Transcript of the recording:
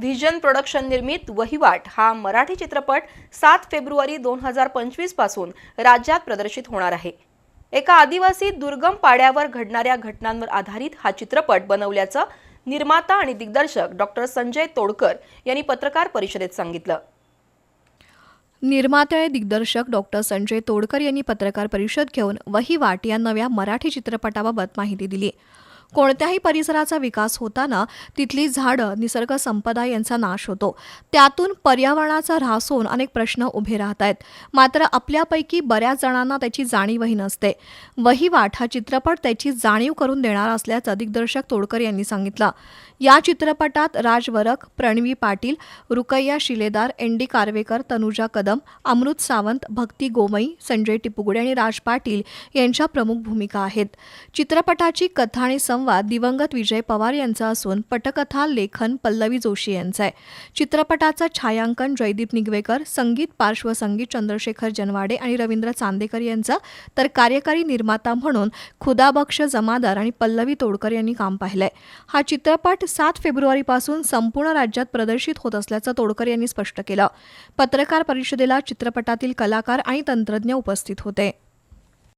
Vision production निर्मित वहिवाट हा मराठी चित्रपट सात फेब्रुवारी दोन हजार पंचवीसपासून राज्यात प्रदर्शित होणार आहे. एका आदिवासी दुर्गम पाड्यावर घडणाऱ्या घटनांवर आधारित हा चित्रपट बनवल्याचं निर्माता आणि दिग्दर्शक डॉक्टर संजय तोडकर यांनी पत्रकार परिषदेत सांगितलं. निर्माते आणि दिग्दर्शक डॉक्टर संजय तोडकर यांनी पत्रकार परिषद घेऊन वहिवाट या नव्या मराठी चित्रपटाबाबत माहिती दिली. कोणत्याही परिसराचा विकास होताना तिथली झाडं निसर्ग संपदा यांचा नाश होतो. त्यातून पर्यावरणाचा ऱ्हास होऊन अनेक प्रश्न उभे राहत आहेत. मात्र आपल्यापैकी बऱ्याच जणांना त्याची जाणीवही नसते. वहिवाट हा चित्रपट त्याची जाणीव करून देणारा असल्याचं दिग्दर्शक तोडकर यांनी सांगितलं. या चित्रपटात राजवरक प्रणवी पाटील रुकैया शिलेदार एन डी कारवेकर तनुजा कदम अमृत सावंत भक्ती गोमई संजय टिपुगुडे आणि राज पाटील यांच्या प्रमुख भूमिका आहेत. चित्रपटाची कथा आणि संवाद दिवंगत विजय पवार यांचा असून पटकथा लेखन पल्लवी जोशी यांचं आहे. चित्रपटाचं छायांकन जयदीप निगवेकर संगीत पार्श्वसंगीत चंद्रशेखर जनवाडे आणि रवींद्र चांदेकर यांचं तर कार्यकारी निर्माता म्हणून खुदाबक्ष जमादार आणि पल्लवी तोडकर यांनी काम पाहिलंय. हा चित्रपट सात फेब्रुवारीपासून संपूर्ण राज्यात प्रदर्शित होत असल्याचं तोडकर यांनी स्पष्ट केलं. पत्रकार परिषदेला चित्रपटातील कलाकार आणि तंत्रज्ञ उपस्थित होते.